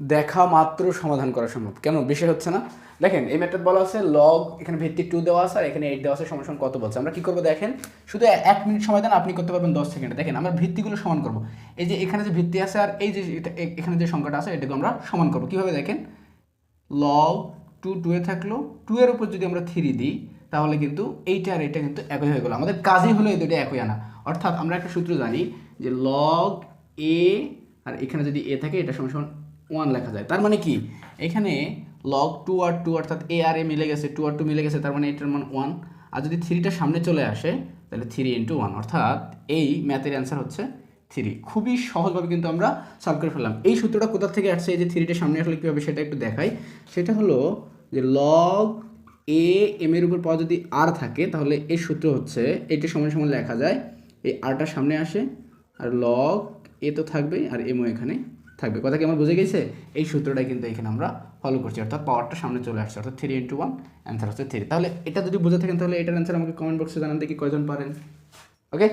দেখা মাত্র সমাধান করা সম্ভব। কেন? বেশি হচ্ছে না, দেখেন, এই মেথড বলা আছে লগ এখানে ভিত্তি টু দেওয়া আছে, আর এখানে এইট দেওয়া আছে, সমান কত বলছে। আমরা কি করব দেখেন, শুধু এক মিনিট সময় দেন, আপনি করতে পারবেন দশ সেকেন্ডে। দেখেন, আমরা ভিত্তিগুলো সমান করব। এই যে এখানে যে ভিত্তি আছে, আর এই যে এখানে যে সংখ্যাটা আছে এটাকে আমরা সমান করব। কীভাবে দেখেন? লগ টু টু এ থাকল টু এর উপর যদি আমরা থ্রি দিই, তাহলে কিন্তু এইটা আর এটা কিন্তু একই হয়ে গেলো। আমাদের কাজই হলো এই দুটো একই আনা। অর্থাৎ আমরা একটা সূত্র জানি যে লগ এ আর এখানে যদি এ থাকে, এটা সমান সমান ওয়ান লেখা যায়। তার মানে কি? এখানে লগ টু আর টু অর্থাৎ এ আর এ মিলে গেছে টু আর টু মিলে গেছে, তার মানে এটার মান ওয়ান আর যদি থ্রিটা সামনে চলে আসে, তাহলে থ্রি ইন্টু ওয়ান অর্থাৎ এই ম্যাথের অ্যান্সার হচ্ছে থ্রি খুবই সহজভাবে কিন্তু আমরা সলভ করে ফেললাম। এই সূত্রটা কোথা থেকে আসছে? এই যে থ্রিটা সামনে আসলে কীভাবে সেটা একটু দেখাই। সেটা হলো যে লগ এ এম এর উপর পাওয়া যদি আর থাকে, তাহলে এই সূত্র হচ্ছে এইটা সমান সমান লেখা যায়, এই আরটা সামনে আসে, আর লগ এ তো থাকবেই, আর এমও এখানে থাকবে। কথা কি আমার বুঝে গেছে? এই সূত্রটাই কিন্তু এখানে আমরা ফলো করছি। অর্থাৎ পাওয়ারটা সামনে চলে আসছে। অর্থাৎ থ্রি ইন্টু ওয়ান অ্যান্সার হচ্ছে থ্রি তাহলে এটা যদি বুঝে থাকেন, তাহলে এটার অ্যান্সার আমাকে কমেন্ট বক্সে জানান দেখি কয়জন পারেন। ওকে